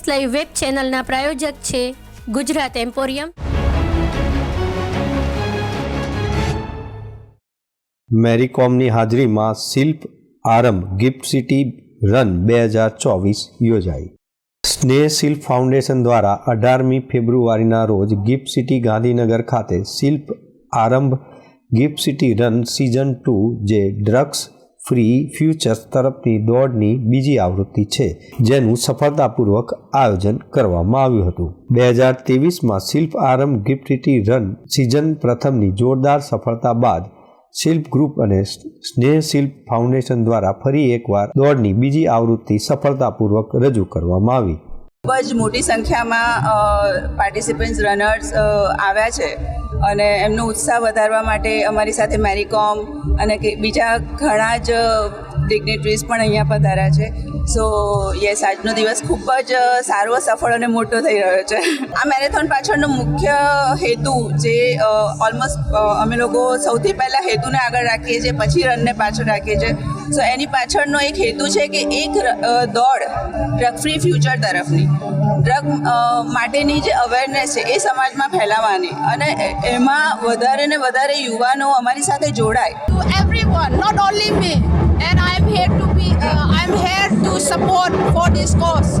S live web ચેનલના પ્રાયોજક છે Gujarat emporium. મેરીકોમની હાજરીમાં શિલ્પ આરંભ ગિફ્ટ સિટી રન બે હજાર ચોવીસ યોજાઈ. સ્નેહ શિલ્પ ફાઉન્ડેશન દ્વારા અઢારમી ફેબ્રુઆરીના રોજ ગિફ્ટ સિટી ગાંધીનગર ખાતે Shilp Aarambh gift city run season two જે ડ્રગ્સ ફ્રી ફ્યુચર્સ તરફની દોડની બીજી આવૃત્તિ છે, જેનું સફળતાપૂર્વક આયોજન કરવામાં આવ્યું હતું. બે હજાર તેવીસમાં શિલ્પ આરંભ ગિફ્ટિટી રન સિઝન પ્રથમની જોરદાર સફળતા બાદ શિલ્પ ગ્રુપ અને સ્નેહ શિલ્પ ફાઉન્ડેશન દ્વારા ફરી એકવાર દોડની બીજી આવૃત્તિ સફળતાપૂર્વક રજૂ કરવામાં આવી. ખૂબ જ મોટી સંખ્યામાં પાર્ટિસિપન્ટ્સ રનર્સ આવ્યા છે. અને એમનો ઉત્સાહ વધારવા માટે અમારી સાથે મેરીકોમ અને બીજા ઘણા જ ડિગ્નેટરીઝ પણ અહીંયા પધાર્યા છે. સો યસ આજનો દિવસ ખૂબ જ સારો સફળ અને મોટો થઈ રહ્યો છે. આ મેરેથોન પાછળનો મુખ્ય હેતુ જે ઓલમોસ્ટ અમે લોકો સૌથી પહેલાં હેતુને આગળ રાખીએ છીએ પછી રનને પાછળ રાખીએ છીએ. સો એની પાછળનો એક હેતુ છે કે એક દોડ ડ્રગ ફ્રી ફ્યુચર તરફની. ડ્રગ માટેની જે અવેરનેસ છે એ સમાજમાં ફેલાવવાની અને એમાં વધારે ને વધારે યુવાનો અમારી સાથે જોડાય. To everyone, not only. And support for this cause.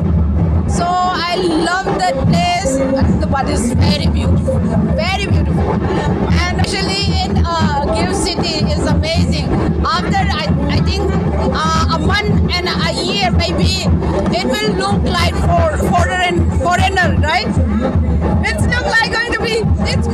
So I love that place. The one is very beautiful, very beautiful. And actually in uh, Give City is amazing. After I, I think uh, a month and a year maybe, it will look like for foreign foreigner, right? It's look like going to be. It's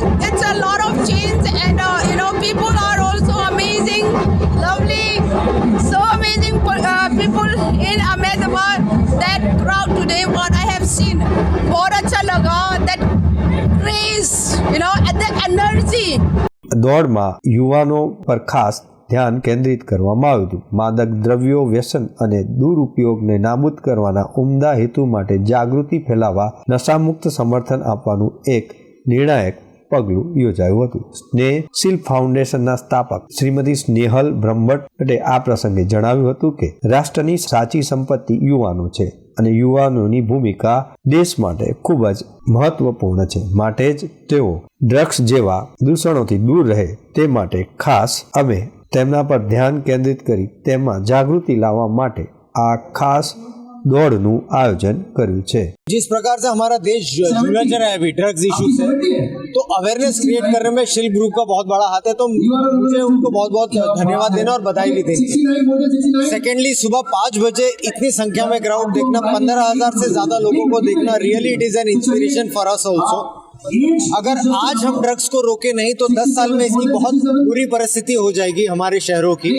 દોડમાં યુવાનો પર ખાસ ધ્યાન કેન્દ્રિત કરવામાં આવ્યું હતું. માદક દ્રવ્યો વ્યસન અને દુરુપયોગને નાબૂદ કરવાના ઉમદા હેતુ માટે જાગૃતિ ફેલાવવા નશામુક્ત સમર્થન આપવાનું એક નિર્ણાયક પગલું યોજાયું હતું. સ્નેહ શિલ્પ ફાઉન્ડેશનના સ્થાપક શ્રીમતી સ્નેહલ બ્રહ્મભટ્ટે આ પ્રસંગે જણાવ્યું હતું કે રાષ્ટ્રની સાચી સંપત્તિ યુવાનો છે અને યુવાનોની ભૂમિકા દેશ માટે ખૂબ જ મહત્વપૂર્ણ છે. માટે જ તેઓ ડ્રગ્સ જેવા દૂષણોથી દૂર રહે તે માટે ખાસ અમે તેમના પર ધ્યાન કેન્દ્રિત કરી તેમાં જાગૃતિ લાવવા માટે આ ખાસ દોડનું આયોજન કર્યું છે जिस प्रकार से हमारा देश झुलझ रहा है अभी ड्रग्स इशू से तो अवेयरनेस क्रिएट करने में शिल्प ग्रुप का बहुत बड़ा हाथ है तो मुझे उनको बहुत बहुत धन्यवाद देना और बधाई भी देनी है सेकेंडली सुबह पाँच बजे इतनी संख्या में क्राउड देखना पंद्रह हजार से ज्यादा लोगों को देखना really it is an inspiration for us also अगर आज हम ड्रग्स को रोके नहीं तो दस साल में इसकी बहुत बुरी परिस्थिति हो जाएगी हमारे शहरों की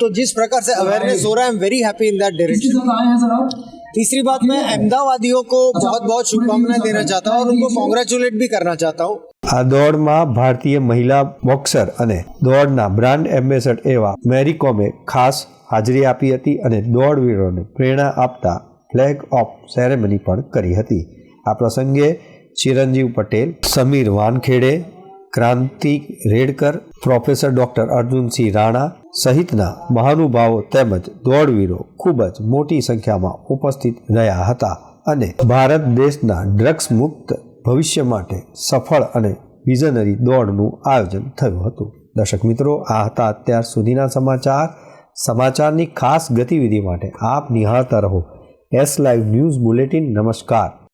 तो जिस प्रकार से अवेयरनेस हो रहा है I am very happy in that direction तीसरी बात मैं अहमदाबादियों को बहुत बहुत शुभकामनाएं देना चाहता हूँ और उनको कॉन्ग्रेचुलेट भी करना चाहता हूँ આ દોડમાં ભારતીય મહિલા બોક્સર અને દોડના બ્રાન્ડ એમ્બેસડર એવા મેરીકોમે ખાસ હાજરી આપી હતી અને દોડવીરોને પ્રેરણા આપતા ફ્લેગ ઓફ સેરેમની પણ કરી હતી આ પ્રસંગે ચિરંજીવ પટેલ, સમીર વાનખેડે, ક્રાંતિ રેડકર, પ્રોફેસર ડોક્ટર અર્જુનસિંહ રાણા સહિતના મહાનુભાવો તેમજ દોડવીરો ખૂબ જ મોટી સંખ્યામાં ઉપસ્થિત રહ્યા હતા અને ભારત દેશના ડ્રગ્સ મુક્ત ભવિષ્ય માટે સફળ અને વિઝનરી દોડનું આયોજન થયું હતું. દર્શક મિત્રો, આ હતા અત્યાર સુધીના સમાચાર. સમાચારની ખાસ ગતિવિધિ માટે આપ નિહાળતા રહો. એસ લાઈવ ન્યૂઝ બુલેટિન નમસ્કાર.